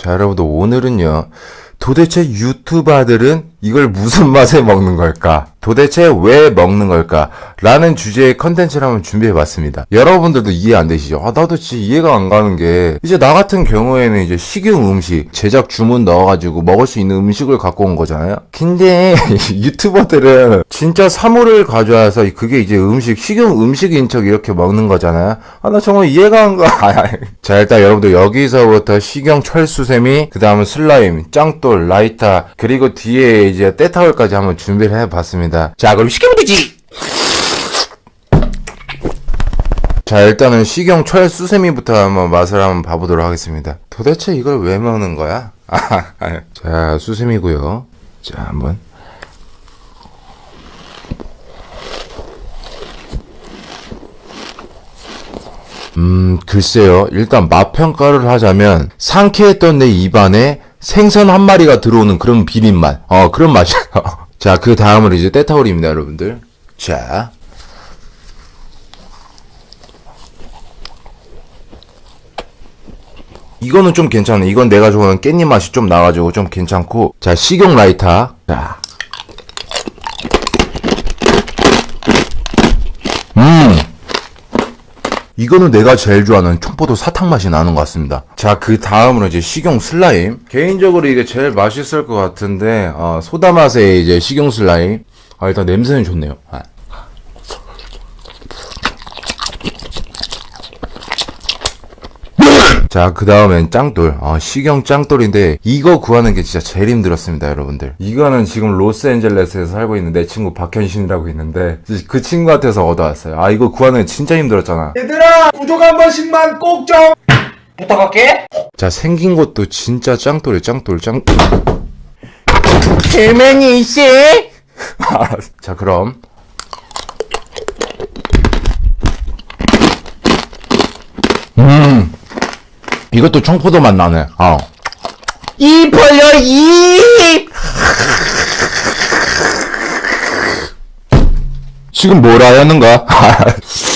자, 여러분들 오늘은요. 도대체 유튜버들은 이걸 무슨 맛에 먹는 걸까? 도대체 왜 먹는 걸까? 라는 주제의 컨텐츠를 한번 준비해 봤습니다. 여러분들도 이해 안 되시죠? 아, 나도 진짜 이해가 안 가는 게, 이제 나 같은 경우에는 이제 식용 음식, 제작 주문 넣어가지고 먹을 수 있는 음식을 갖고 온 거잖아요? 근데 유튜버들은 진짜 사물을 가져와서 그게 이제 음식, 식용 음식인 척 이렇게 먹는 거잖아요? 아, 나 정말 이해가 안 가. 자, 일단 여러분들 여기서부터 식용 철수세미, 그 다음은 슬라임, 짱돌, 라이타, 그리고 뒤에 이제 때타올까지 한번 준비를 해봤습니다. 자, 그럼 시켜면 되지! 자, 일단은 식용 철 수세미부터 한번 맛을 한번 봐보도록 하겠습니다. 도대체 이걸 왜 먹는 거야? 아, 자, 수세미고요. 자, 한번. 음, 글쎄요. 일단 맛 평가를 하자면 상쾌했던 내 입안에 생선 한 마리가 들어오는 그런 비린 맛. 어, 그런 맛이에요. 자, 그 다음으로 이제 때타올입니다, 여러분들. 자. 이거는 좀 괜찮아. 이건 내가 좋아하는 깻잎 맛이 좀 나가지고 좀 괜찮고. 자, 식용 라이터. 자. 음. 이거는 내가 제일 좋아하는 청포도 사탕 맛이 나는 것 같습니다. 자, 그 다음으로 이제 식용 슬라임. 개인적으로 이게 제일 맛있을 것 같은데, 어, 소다 맛의 이제 식용 슬라임. 아, 일단 냄새는 좋네요. 아. 자, 그 다음엔 짱돌. 어, 식용 짱돌인데, 이거 구하는 게 진짜 제일 힘들었습니다, 여러분들. 이거는 지금 로스앤젤레스에서 살고 있는 내 친구 박현신이라고 있는데, 그 친구한테서 얻어왔어요. 아, 이거 구하는 게 진짜 힘들었잖아. 얘들아 구독 한 번씩만 꼭 좀 부탁할게 자, 생긴 것도 진짜 짱돌이 짱돌, 짱. 개맨이 씨! 알았어. 자, 그럼. 이것도 청포도 맛 나네. 어. 이 벌려, 이! 지금 뭐라 하였는가?